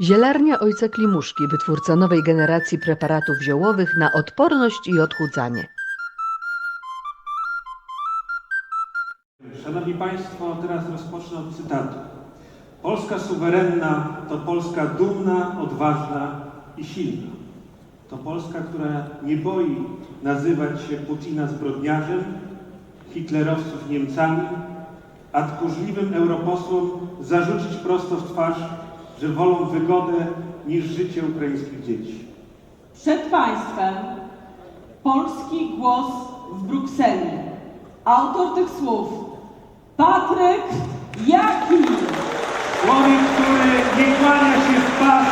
Zielarnia Ojca Klimuszki, wytwórca nowej generacji preparatów ziołowych na odporność i odchudzanie. Szanowni Państwo, teraz rozpocznę od cytatu. Polska suwerenna to Polska dumna, odważna i silna. To Polska, która nie boi nazywać się Putina zbrodniarzem, hitlerowców Niemcami, a tchórzliwym europosłom zarzucić prosto w twarz, że wolą wygodę niż życie ukraińskich dzieci. Przed Państwem polski głos w Brukseli. Autor tych słów Patryk Jaki. Człowiek, który nie kłania się w pas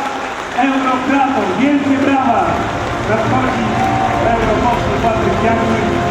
eurokratom. Wielkie brawa! Nadchodzi europoseł Patryk Jaki.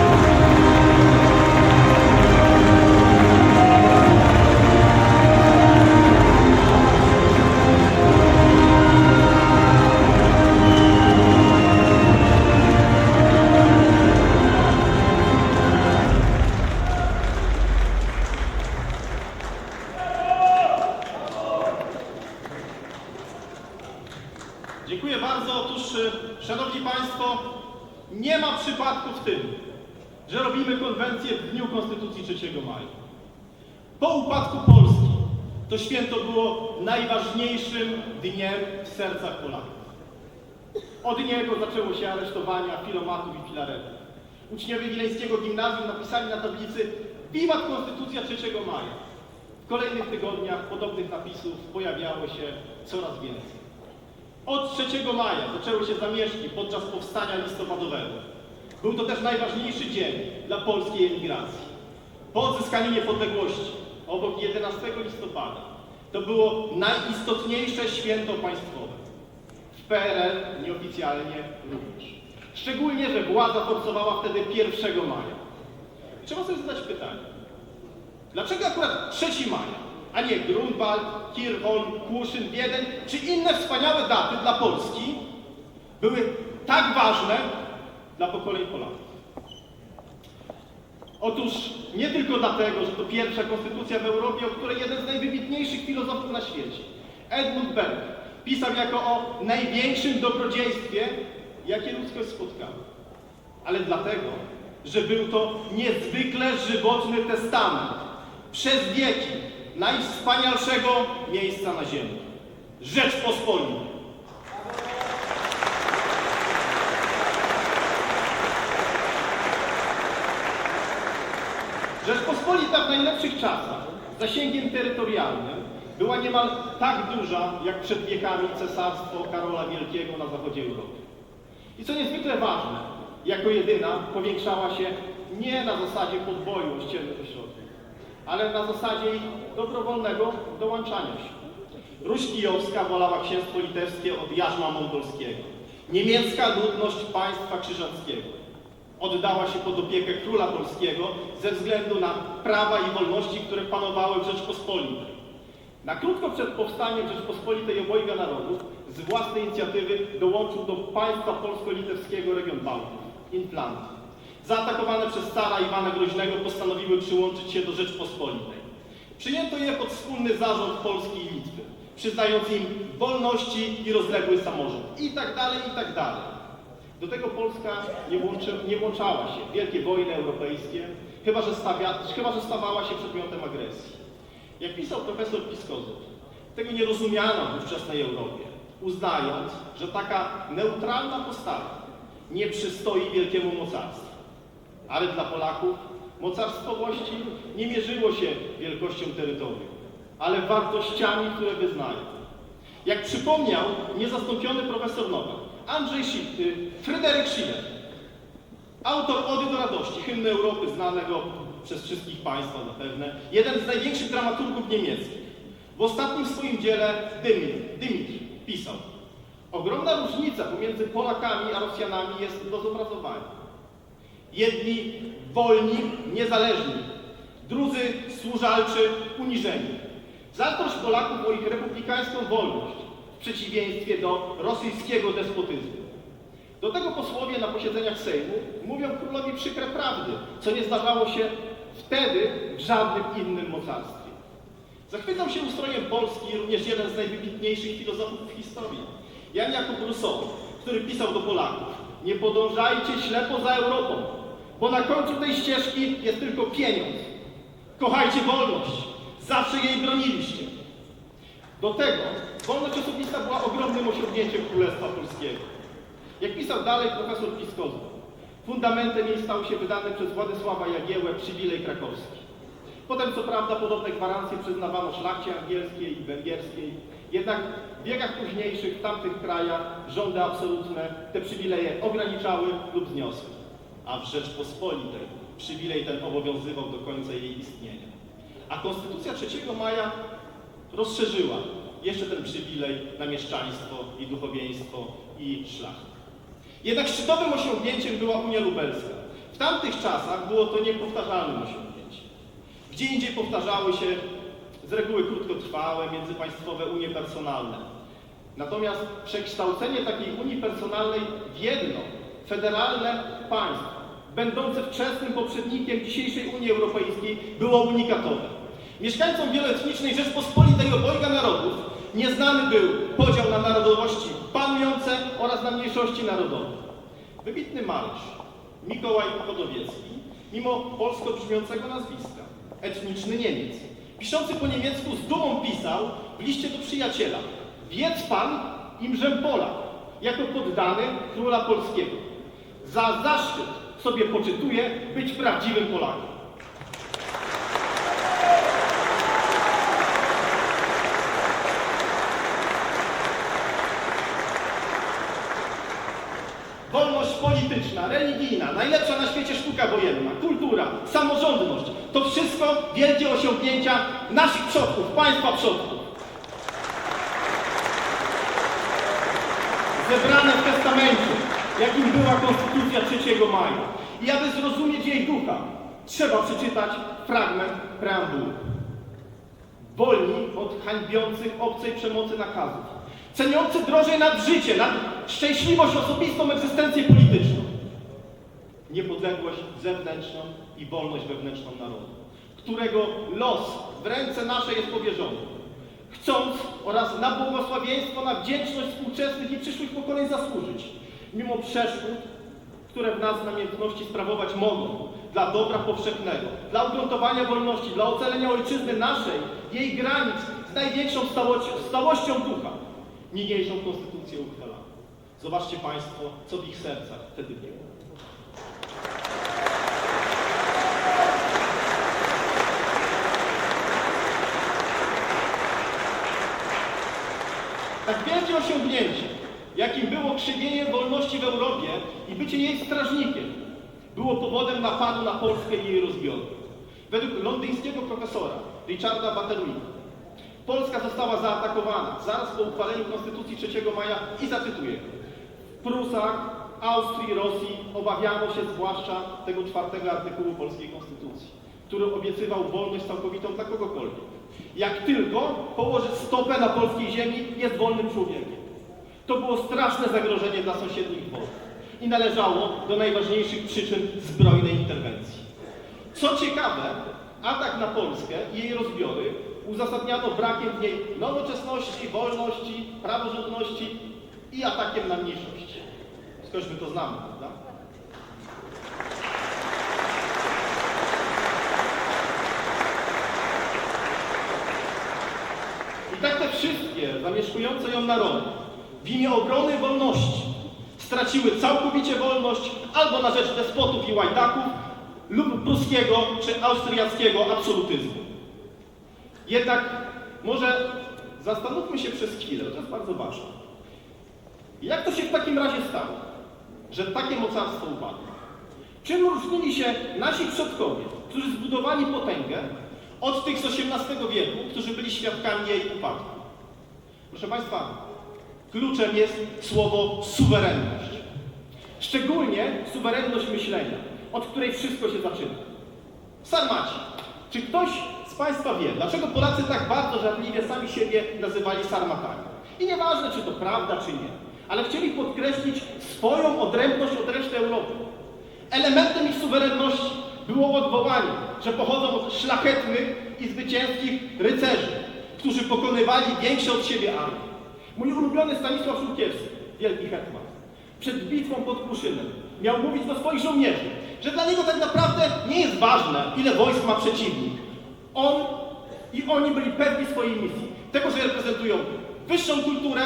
Uczniowie Wileńskiego Gimnazjum napisali na tablicy Wiwat Konstytucja 3 maja. W kolejnych tygodniach podobnych napisów pojawiało się coraz więcej. Od 3 maja zaczęły się zamieszki podczas powstania listopadowego. Był to też najważniejszy dzień dla polskiej emigracji. Po odzyskaniu niepodległości, obok 11 listopada, to było najistotniejsze święto państwowe. W PRL nieoficjalnie również. Szczególnie, że władza forsowała wtedy 1 maja. Trzeba sobie zadać pytanie. Dlaczego akurat 3 maja, a nie Grunwald, Kirchholm, Kłuszyn, Wiedeń, czy inne wspaniałe daty dla Polski były tak ważne dla pokoleń Polaków? Otóż nie tylko dlatego, że to pierwsza konstytucja w Europie, o której jeden z najwybitniejszych filozofów na świecie, Edmund Burke, pisał jako o największym dobrodziejstwie, jakie ludzkość spotkała. Ale dlatego, że był to niezwykle żywotny testament przez wieki najwspanialszego miejsca na ziemi. Rzeczpospolitej. Rzeczpospolita w najlepszych czasach, zasięgiem terytorialnym, była niemal tak duża, jak przed wiekami cesarstwo Karola Wielkiego na zachodzie Europy. I co niezwykle ważne, jako jedyna powiększała się nie na zasadzie podboju ościennych ośrodków, ale na zasadzie ich dobrowolnego dołączania się. Ruś kijowska wolała księstwo litewskie od jarzma mongolskiego. Niemiecka ludność państwa krzyżackiego oddała się pod opiekę króla polskiego ze względu na prawa i wolności, które panowały w Rzeczpospolitej. Na krótko przed powstaniem Rzeczpospolitej obojga narodów z własnej inicjatywy dołączył do państwa polsko-litewskiego region Bałtyk, Inflandii. Zaatakowane przez cara Iwana Groźnego postanowiły przyłączyć się do Rzeczpospolitej. Przyjęto je pod wspólny zarząd Polski i Litwy, przyznając im wolności i rozległy samorząd i tak dalej, i tak dalej. Do tego Polska nie, włączy, nie włączała się w wielkie wojny europejskie, chyba że, stawia, chyba że stawała się przedmiotem agresji. Jak pisał profesor Piskozów, tego nie rozumiano w ówczesnej Europie, uznając, że taka neutralna postawa nie przystoi wielkiemu mocarstwu. Ale dla Polaków mocarstwowości nie mierzyło się wielkością terytorium, ale wartościami, które wyznają. Jak przypomniał niezastąpiony profesor Nowak, Andrzej Schi- y, Fryderyk Schiller, autor Ody do radości, hymny Europy znanego przez wszystkich Państwa zapewne, jeden z największych dramaturgów niemieckich. W ostatnim swoim dziele Dymit, Dymit pisał Ogromna różnica pomiędzy Polakami a Rosjanami jest do zobrazowania. Jedni wolni, niezależni, drudzy służalczy, uniżeni. Zazdrość Polaków o ich republikańską wolność w przeciwieństwie do rosyjskiego despotyzmu. Do tego posłowie na posiedzeniach Sejmu mówią królowi przykre prawdy, co nie zdarzało się wtedy w żadnym innym mocarstwie. Zachwycał się ustrojem Polski również jeden z najwybitniejszych filozofów w historii, Jan Jakub Rousseau, który pisał do Polaków: Nie podążajcie ślepo za Europą, bo na końcu tej ścieżki jest tylko pieniądz. Kochajcie wolność, zawsze jej broniliście. Do tego wolność osobista była ogromnym osiągnięciem Królestwa Polskiego. Jak pisał dalej profesor Piskoza, fundamentem jej stał się wydany przez Władysława Jagiełłę przywilej krakowski. Potem co prawda podobne gwarancje przyznawano szlachcie angielskiej i węgierskiej, jednak w wiekach późniejszych w tamtych krajach rządy absolutne te przywileje ograniczały lub zniosły. A w Rzeczpospolitej przywilej ten obowiązywał do końca jej istnienia. A Konstytucja 3 maja rozszerzyła jeszcze ten przywilej na mieszczaństwo i duchowieństwo i szlachtę. Jednak szczytowym osiągnięciem była Unia Lubelska. W tamtych czasach było to niepowtarzalnym osiągnięciem. Gdzie indziej powtarzały się z reguły krótkotrwałe, międzypaństwowe unie personalne. Natomiast przekształcenie takiej unii personalnej w jedno, federalne państwo, będące wczesnym poprzednikiem dzisiejszej Unii Europejskiej, było unikatowe. Mieszkańcom wieloetnicznej Rzeczpospolitej obojga narodów nieznany był podział na narodowości panujące oraz na mniejszości narodowe. Wybitny malarz Mikołaj Chodowiecki, mimo polsko brzmiącego nazwiska, etniczny Niemiec, piszący po niemiecku z dumą pisał w liście do przyjaciela Wiedz pan imżem Polak, jako poddany króla polskiego. Za zaszczyt sobie poczytuje być prawdziwym Polakiem. Wolność polityczna, religijna, najlepsza na świecie sztuka wojenna, kultura, samorządność to wszystko wielkie osiągnięcia naszych przodków, państwa przodków. Zebrane w testamencie, jakim była Konstytucja 3 maja. I aby zrozumieć jej ducha, trzeba przeczytać fragment preambuły. Wolni od hańbiących obcej przemocy nakazów, ceniący drożej nad życie, nad szczęśliwość osobistą, egzystencję polityczną, niepodległość zewnętrzną i wolność wewnętrzną narodu, którego los w ręce nasze jest powierzony, chcąc oraz na błogosławieństwo, na wdzięczność współczesnych i przyszłych pokoleń zasłużyć, mimo przeszkód, które w nas namiętności sprawować mogą, dla dobra powszechnego, dla ugruntowania wolności, dla ocalenia ojczyzny naszej, jej granic z największą stałością, stałością ducha, niniejszą konstytucję uchwalamy. Zobaczcie Państwo, co w ich sercach wtedy było. Tak jakim było krzywienie wolności w Europie i bycie jej strażnikiem, było powodem napadu na Polskę i jej rozbioru. Według londyńskiego profesora Richarda Batterwicka Polska została zaatakowana zaraz po uchwaleniu Konstytucji 3 maja i zacytuję w Prusach, Austrii, Rosji obawiano się zwłaszcza tego czwartego artykułu polskiej Konstytucji, który obiecywał wolność całkowitą dla kogokolwiek. Jak tylko położy stopę na polskiej ziemi, jest wolnym człowiekiem. To było straszne zagrożenie dla sąsiednich dworów i należało do najważniejszych przyczyn zbrojnej interwencji. Co ciekawe, atak na Polskę i jej rozbiory uzasadniano brakiem w niej nowoczesności, wolności, praworządności i atakiem na mniejszości. Skądś my to znamy, prawda? I tak te wszystkie zamieszkujące ją narody w imię obrony wolności straciły całkowicie wolność albo na rzecz despotów i łajdaków lub pruskiego czy austriackiego absolutyzmu. Jednak może zastanówmy się przez chwilę, to jest bardzo ważne. Jak to się w takim razie stało, że takie mocarstwo upadło? Czym różnili się nasi przodkowie, którzy zbudowali potęgę, od tych z XVIII wieku, którzy byli świadkami jej upadku? Proszę Państwa, kluczem jest słowo suwerenność. Szczególnie suwerenność myślenia, od której wszystko się zaczyna. Sarmaci. Czy ktoś z Państwa wie, dlaczego Polacy tak bardzo żarliwie sami siebie nazywali sarmatami? I nieważne, czy to prawda, czy nie, ale chcieli podkreślić swoją odrębność od reszty Europy. Elementem ich suwerenności było odwołanie, że pochodzą od szlachetnych, i zwycięskich rycerzy, którzy pokonywali większe od siebie armie. Mój ulubiony Stanisław Żółkiewski, wielki hetman, przed bitwą pod Kruszynem miał mówić do swoich żołnierzy, że dla niego tak naprawdę nie jest ważne, ile wojsk ma przeciwnik. On i oni byli pewni swojej misji, tego, że reprezentują wyższą kulturę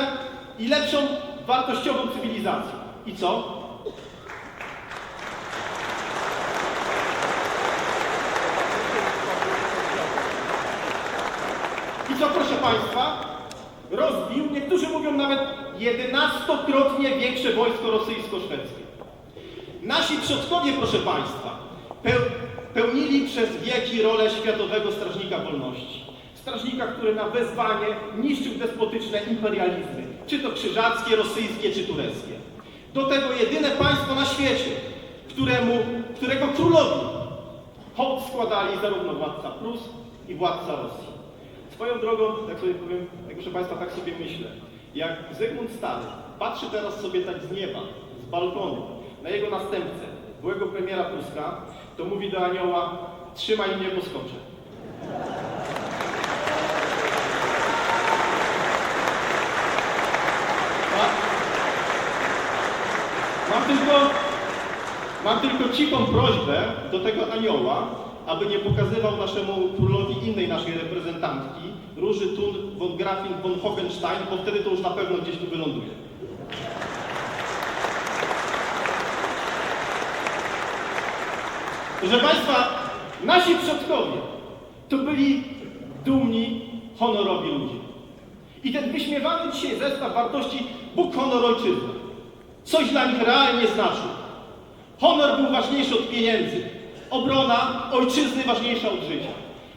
i lepszą wartościową cywilizację. I co? I co, proszę Państwa? Rozbił, niektórzy mówią nawet jedenastokrotnie większe wojsko rosyjsko-szwedzkie. Nasi przodkowie, proszę Państwa, peł- pełnili przez wieki rolę światowego strażnika wolności. Strażnika, który na wezwanie niszczył despotyczne imperializmy, czy to krzyżackie, rosyjskie, czy tureckie. Do tego jedyne państwo na świecie, któremu, którego królowi hołd składali zarówno władca Prus i władca Rosji. Swoją drogą, jak sobie powiem, jak proszę Państwa, tak sobie myślę, jak Zygmunt Stary patrzy teraz sobie tak z nieba, z balkonu, na jego następcę, byłego premiera Tuska, to mówi do anioła, trzymaj mnie, bo skoczę. Ma- Mam tylko, mam tylko cichą prośbę do tego anioła, aby nie pokazywał naszemu królowi innej naszej reprezentantki, Róży Thun von Grafin von Hohenstein, bo wtedy to już na pewno gdzieś tu wyląduje. Proszę Państwa, nasi przodkowie to byli dumni, honorowi ludzie. I ten wyśmiewany dzisiaj zestaw wartości Bóg, honor, ojczyzna. Coś dla nich realnie znaczył. Honor był ważniejszy od pieniędzy. Obrona ojczyzny ważniejsza od życia.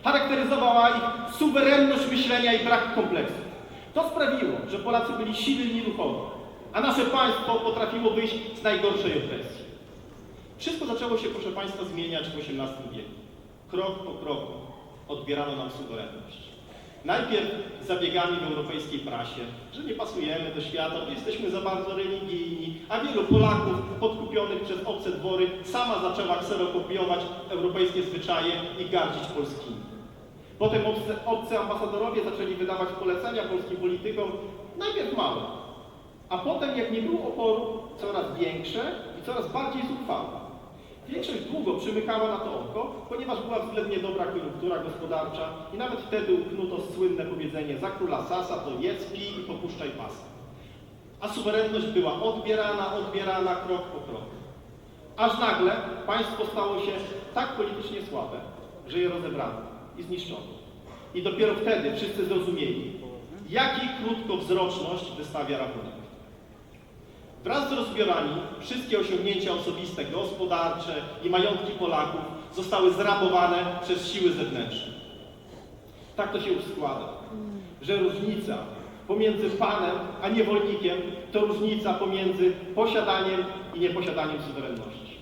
Charakteryzowała ich suwerenność myślenia i brak kompleksów. To sprawiło, że Polacy byli silni duchowo, a nasze państwo potrafiło wyjść z najgorszej opresji. Wszystko zaczęło się, proszę Państwa, zmieniać w XVIII wieku. Krok po kroku odbierano nam suwerenność. Najpierw zabiegami w europejskiej prasie, że nie pasujemy do świata, bo jesteśmy za bardzo religijni, a wielu Polaków podkupionych przez obce dwory sama zaczęła kserokopiować europejskie zwyczaje i gardzić polskimi. Potem obce, obcy ambasadorowie zaczęli wydawać polecenia polskim politykom, najpierw małe, a potem, jak nie było oporu, coraz większe i coraz bardziej zuchwałe. Większość długo przymykała na to oko, ponieważ była względnie dobra koniunktura gospodarcza i nawet wtedy uknuto słynne powiedzenie za króla Sasa to jedz, pij i popuszczaj pasa. A suwerenność była odbierana, odbierana krok po kroku. Aż nagle państwo stało się tak politycznie słabe, że je rozebrano i zniszczono. I dopiero wtedy wszyscy zrozumieli, jaki krótkowzroczność wystawia rachunek. Wraz z rozbiorami wszystkie osiągnięcia osobiste, gospodarcze i majątki Polaków zostały zrabowane przez siły zewnętrzne. Tak to się składa, że różnica pomiędzy panem a niewolnikiem to różnica pomiędzy posiadaniem i nieposiadaniem suwerenności.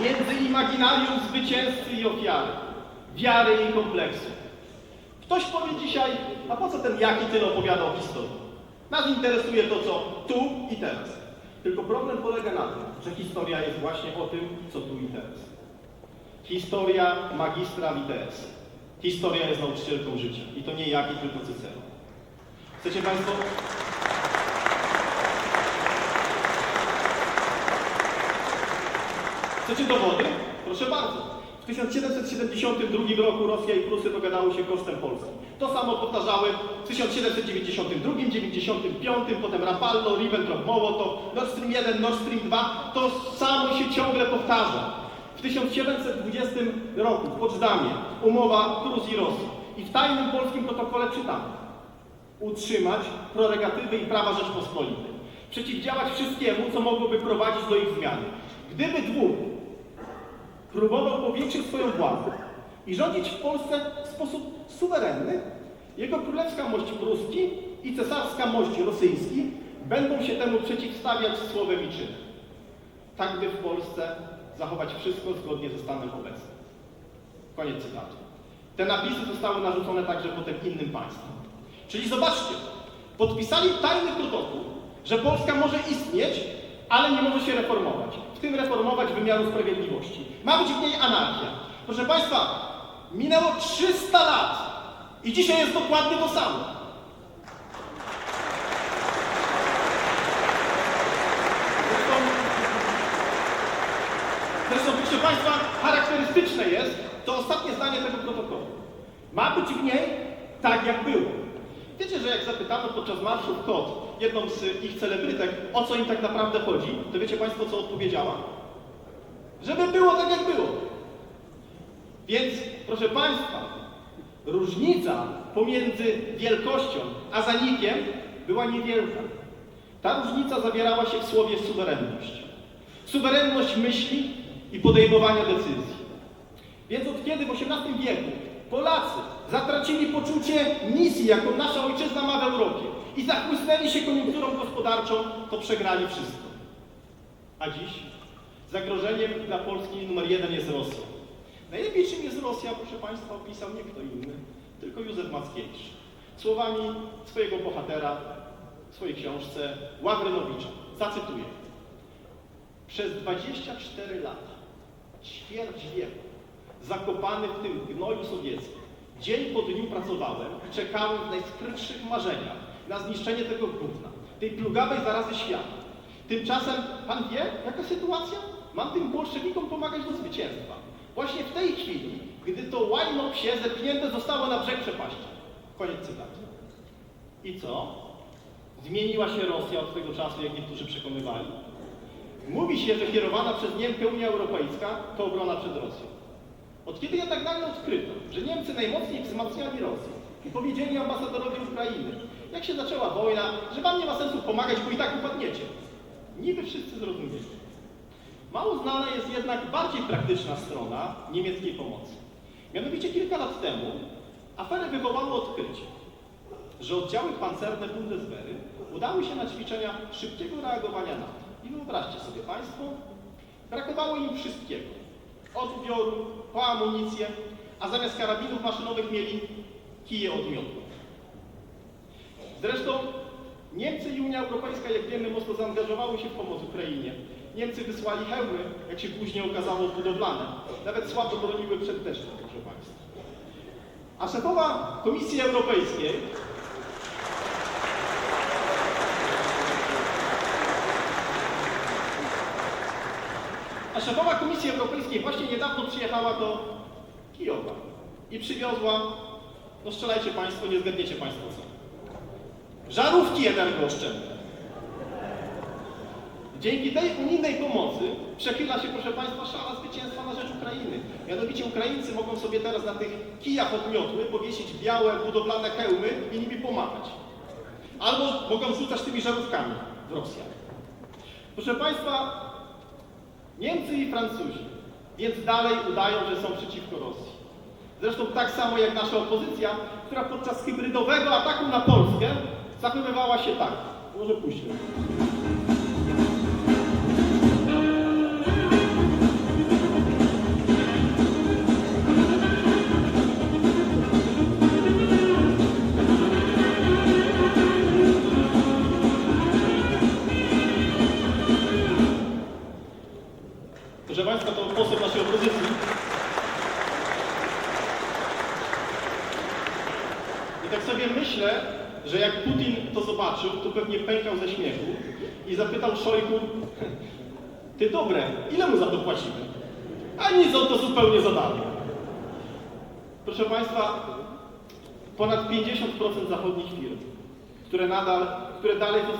Między imaginarium zwycięzcy i ofiary, wiary i kompleksu. Ktoś powie dzisiaj, a po co ten jaki tyle opowiada o historii? Nas interesuje to, co tu i teraz. Tylko problem polega na tym, że historia jest właśnie o tym, co tu i teraz. Historia magistra Vitees. Historia jest nauczycielką życia. I to nie jaki, tylko Cycero. Chcecie Państwo... Chcecie dowody? Proszę bardzo. W 1772 roku Rosja i Prusy dogadały się kosztem Polski. To samo powtarzały w 1792, 95, potem Rapallo, Ribbentrop-Mołotow, Nord Stream 1, Nord Stream 2. To samo się ciągle powtarza. W 1720 roku w Poczdamie umowa Prus i Rosji. I w tajnym polskim protokole czytamy utrzymać prerogatywy i prawa Rzeczpospolitej. Przeciwdziałać wszystkiemu, co mogłoby prowadzić do ich zmiany. Gdyby dwóch próbował powiększyć swoją władzę i rządzić w Polsce w sposób suwerenny, jego królewska mość pruski i cesarska mość rosyjski będą się temu przeciwstawiać słowem i czynem. Tak by w Polsce zachować wszystko zgodnie ze stanem obecnym. Koniec cytatu. Te napisy zostały narzucone także potem innym państwom. Czyli zobaczcie, podpisali tajny protokół, że Polska może istnieć, ale nie może się reformować. Tym reformować wymiaru sprawiedliwości. Ma być w niej anarchia. Proszę Państwa, minęło 300 lat i dzisiaj jest dokładnie to samo. Zresztą proszę Państwa, charakterystyczne jest to ostatnie zdanie tego protokołu. Ma być w niej tak, jak było. Wiecie, że jak zapytano podczas marszu w KOT jedną z ich celebrytek, o co im tak naprawdę chodzi, to wiecie Państwo, co odpowiedziała? Żeby było tak, jak było. Więc, proszę Państwa, różnica pomiędzy wielkością a zanikiem była niewielka. Ta różnica zawierała się w słowie suwerenność. Suwerenność myśli i podejmowania decyzji. Więc od kiedy w XVIII wieku Polacy zatracili poczucie misji, jaką nasza ojczyzna ma w Europie i zachłysnęli się koniunkturą gospodarczą, to przegrali wszystko. A dziś zagrożeniem dla Polski numer jeden jest Rosja. Najlepiej czym jest Rosja, proszę Państwa, opisał nie kto inny, tylko Józef Mackiewicz. Słowami swojego bohatera w swojej książce Ławrynowicza. Zacytuję. Przez 24 lata, ćwierć wieku, zakopany w tym gnoju sowieckim, dzień po dniu pracowałem i czekałem w najskrytszych marzeniach na zniszczenie tego gówna, tej plugawej zarazy świata. Tymczasem, pan wie, jaka sytuacja? Mam tym bolszewikom pomagać do zwycięstwa. Właśnie w tej chwili, gdy to łajno psie zepchnięte zostało na brzeg przepaści. Koniec cytatu. I co? Zmieniła się Rosja od tego czasu, jak niektórzy przekonywali. Mówi się, że kierowana przez Niemkę Unia Europejska to obrona przed Rosją. Od kiedy jednak nagle odkryto, że Niemcy najmocniej wzmacniali Rosję i powiedzieli ambasadorowi Ukrainy, jak się zaczęła wojna, że wam nie ma sensu pomagać, bo i tak upadniecie. Niby wszyscy zrozumieli. Mało znana jest jednak bardziej praktyczna strona niemieckiej pomocy. Mianowicie kilka lat temu aferę wywołało odkrycie, że oddziały pancerne Bundeswehry udały się na ćwiczenia szybkiego reagowania NATO. I wyobraźcie sobie Państwo, brakowało im wszystkiego. Od ubioru, po amunicję, a zamiast karabinów maszynowych mieli kije od miodu. Zresztą Niemcy i Unia Europejska, jak wiemy, mocno zaangażowały się w pomoc Ukrainie. Niemcy wysłali hełmy, jak się później okazało, budowlane. Nawet słabo broniły przed deszczem, proszę Państwa. A szefowa Komisji Europejskiej A szefowa Komisji Europejskiej właśnie niedawno przyjechała do Kijowa i przywiozła, no strzelajcie Państwo, nie zgadniecie Państwo co. Żarówki energooszczędne. Dzięki tej unijnej pomocy przechyla się, proszę Państwa, szala zwycięstwa na rzecz Ukrainy. Mianowicie Ukraińcy mogą sobie teraz na tych kijach od miotły powiesić białe, budowlane hełmy i nimi pomachać. Albo mogą rzucać tymi żarówkami w Rosjan. Proszę Państwa, Niemcy i Francuzi więc dalej udają, że są przeciwko Rosji. Zresztą tak samo jak nasza opozycja, która podczas hybrydowego ataku na Polskę zachowywała się tak. Może pójść.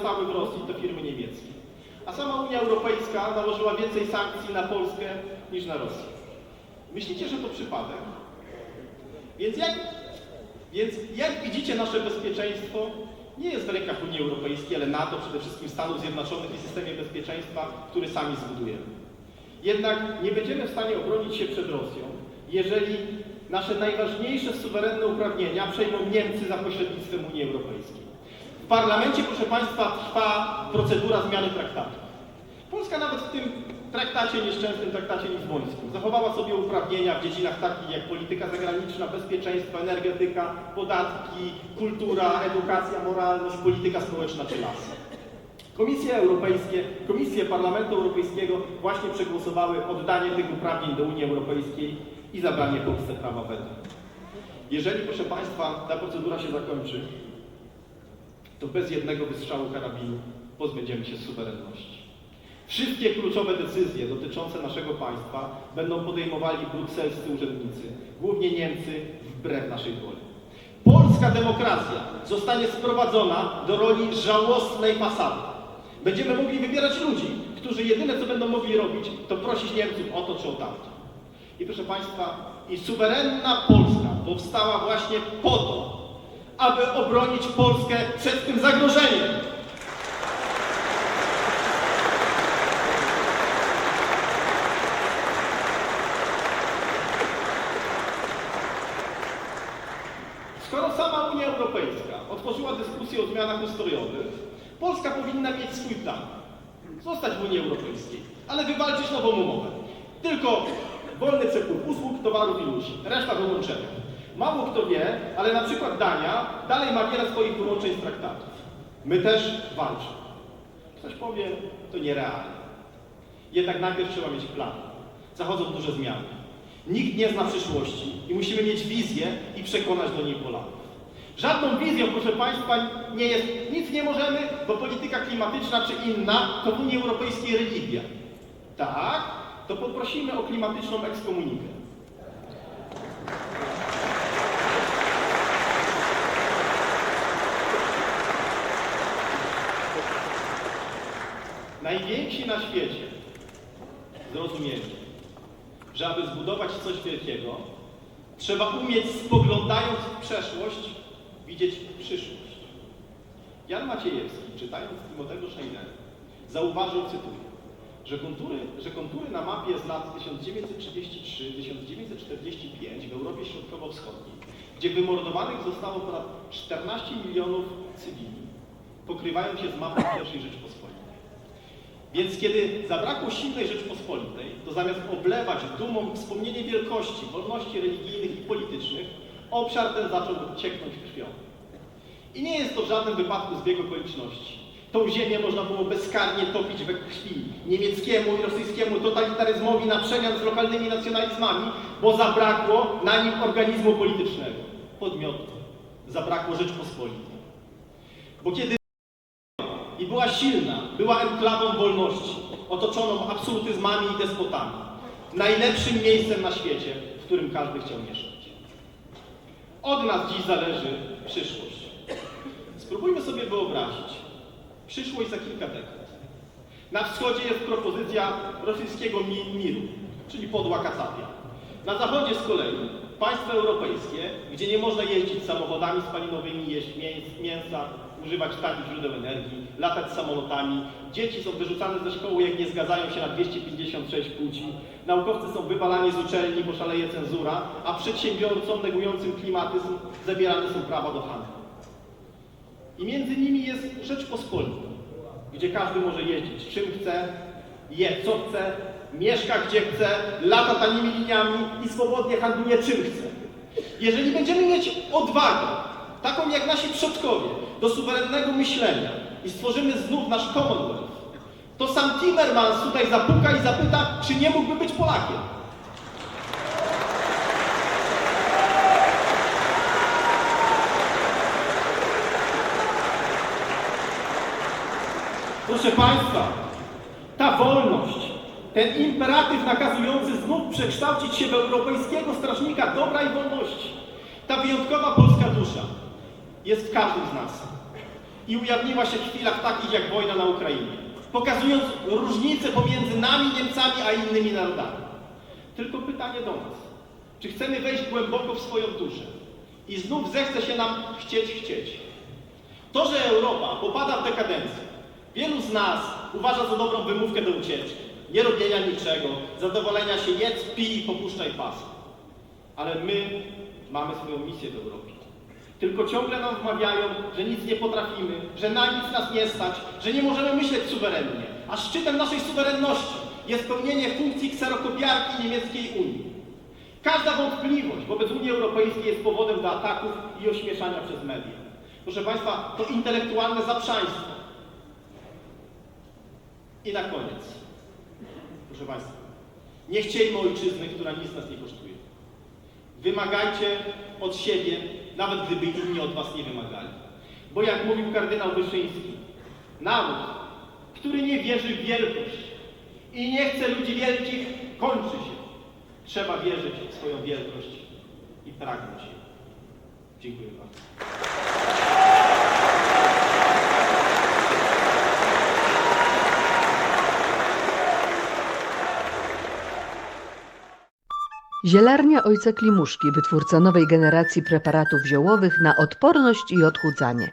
Zostały w Rosji, to firmy niemieckie. A sama Unia Europejska nałożyła więcej sankcji na Polskę niż na Rosję. Myślicie, że to przypadek? Więc jak, więc jak widzicie, nasze bezpieczeństwo nie jest w rękach Unii Europejskiej, ale NATO, przede wszystkim Stanów Zjednoczonych i systemie bezpieczeństwa, który sami zbudujemy. Jednak nie będziemy w stanie obronić się przed Rosją, jeżeli nasze najważniejsze suwerenne uprawnienia przejmą Niemcy za pośrednictwem Unii Europejskiej. W parlamencie, proszę Państwa, trwa procedura zmiany traktatu. Polska nawet w tym traktacie, nieszczęsnym traktacie lizbońskim, zachowała sobie uprawnienia w dziedzinach takich jak polityka zagraniczna, bezpieczeństwo, energetyka, podatki, kultura, edukacja, moralność, polityka społeczna czy lasy. Komisje Europejskie, Komisje Parlamentu Europejskiego właśnie przegłosowały oddanie tych uprawnień do Unii Europejskiej i zabranie Polsce prawa weta. Jeżeli, proszę Państwa, ta procedura się zakończy, to bez jednego wystrzału karabinu pozbędziemy się suwerenności. Wszystkie kluczowe decyzje dotyczące naszego państwa będą podejmowali brukselscy urzędnicy, głównie Niemcy, wbrew naszej woli. Polska demokracja zostanie sprowadzona do roli żałosnej fasady. Będziemy mogli wybierać ludzi, którzy jedyne co będą mogli robić, to prosić Niemców o to czy o tamto. I proszę Państwa, i suwerenna Polska powstała właśnie po to, aby obronić Polskę przed tym zagrożeniem. Skoro sama Unia Europejska otworzyła dyskusję o zmianach ustrojowych, Polska powinna mieć swój plan. Zostać w Unii Europejskiej, ale wywalczyć nową umowę. Tylko wolny przepływ usług, towarów i ludzi. Reszta wyłączenia. Mało kto wie, ale na przykład Dania dalej ma wiele swoich wyłączeń z traktatów. My też walczymy. Ktoś powie, to nierealne. Jednak najpierw trzeba mieć plan. Zachodzą duże zmiany. Nikt nie zna przyszłości i musimy mieć wizję i przekonać do niej Polaków. Żadną wizją, proszę Państwa, nie jest, nic nie możemy, bo polityka klimatyczna czy inna to w Unii Europejskiej religia. Tak, to poprosimy o klimatyczną ekskomunikę. Najwięksi na świecie zrozumieli, że aby zbudować coś wielkiego, trzeba umieć spoglądając w przeszłość, widzieć przyszłość. Jan Maciejewski, czytając Timotego Schneidera, zauważył, cytuję, że kontury, że kontury na mapie z lat 1933-1945 w Europie Środkowo-Wschodniej, gdzie wymordowanych zostało ponad 14 milionów cywili, pokrywają się z mapą I Rzeczpospolitej. Więc kiedy zabrakło silnej Rzeczpospolitej, to zamiast oblewać dumą wspomnienie wielkości, wolności religijnych i politycznych, obszar ten zaczął cieknąć krwią. I nie jest to w żadnym wypadku zbieg okoliczności. Tą ziemię można było bezkarnie topić we krwi niemieckiemu i rosyjskiemu totalitaryzmowi na przemian z lokalnymi nacjonalizmami, bo zabrakło na nim organizmu politycznego, podmiotu. Zabrakło Rzeczpospolitej. Bo kiedy i była silna, była enklawą wolności, otoczoną absolutyzmami i despotami. Najlepszym miejscem na świecie, w którym każdy chciał mieszkać. Od nas dziś zależy przyszłość. Spróbujmy sobie wyobrazić przyszłość za kilka dekad. Na wschodzie jest propozycja rosyjskiego mi- miru, czyli podła kacapia. Na zachodzie z kolei państwa europejskie, gdzie nie można jeździć samochodami spalinowymi, jeść mięs- mięsa, używać tanich źródeł energii, latać samolotami. Dzieci są wyrzucane ze szkoły, jak nie zgadzają się na 256 płci. Naukowcy są wywalani z uczelni, bo szaleje cenzura, a przedsiębiorcom negującym klimatyzm zabierane są prawa do handlu. I między nimi jest Rzeczpospolita, gdzie każdy może jeździć czym chce, je co chce, mieszka gdzie chce, lata tanimi liniami i swobodnie handluje czym chce. Jeżeli będziemy mieć odwagę, taką jak nasi przodkowie, do suwerennego myślenia i stworzymy znów nasz Commonwealth, to sam Timmermans tutaj zapuka i zapyta, czy nie mógłby być Polakiem. Proszę Państwa, ta wolność, ten imperatyw nakazujący znów przekształcić się w europejskiego strażnika dobra i wolności, ta wyjątkowa polska dusza jest w każdym z nas. I ujawniła się w chwilach takich jak wojna na Ukrainie, pokazując różnice pomiędzy nami, Niemcami, a innymi narodami. Tylko pytanie do nas, czy chcemy wejść głęboko w swoją duszę i znów zechce się nam chcieć chcieć. To, że Europa popada w dekadencję, wielu z nas uważa za dobrą wymówkę do ucieczki, nie robienia niczego, zadowolenia się jedz, pij i popuszczaj pas. Ale my mamy swoją misję w Europie. Tylko ciągle nam wmawiają, że nic nie potrafimy, że na nic nas nie stać, że nie możemy myśleć suwerennie. A szczytem naszej suwerenności jest pełnienie funkcji kserokopiarki niemieckiej Unii. Każda wątpliwość wobec Unii Europejskiej jest powodem do ataków i ośmieszania przez media. Proszę Państwa, to intelektualne zaprzaństwo. I na koniec, proszę Państwa, nie chciejmy ojczyzny, która nic nas nie kosztuje. Wymagajcie od siebie, nawet gdyby inni od Was nie wymagali. Bo jak mówił kardynał Wyszyński, naród, który nie wierzy w wielkość i nie chce ludzi wielkich, kończy się. Trzeba wierzyć w swoją wielkość i pragnąć jej. Dziękuję bardzo. Zielarnia Ojca Klimuszki, wytwórca nowej generacji preparatów ziołowych na odporność i odchudzanie.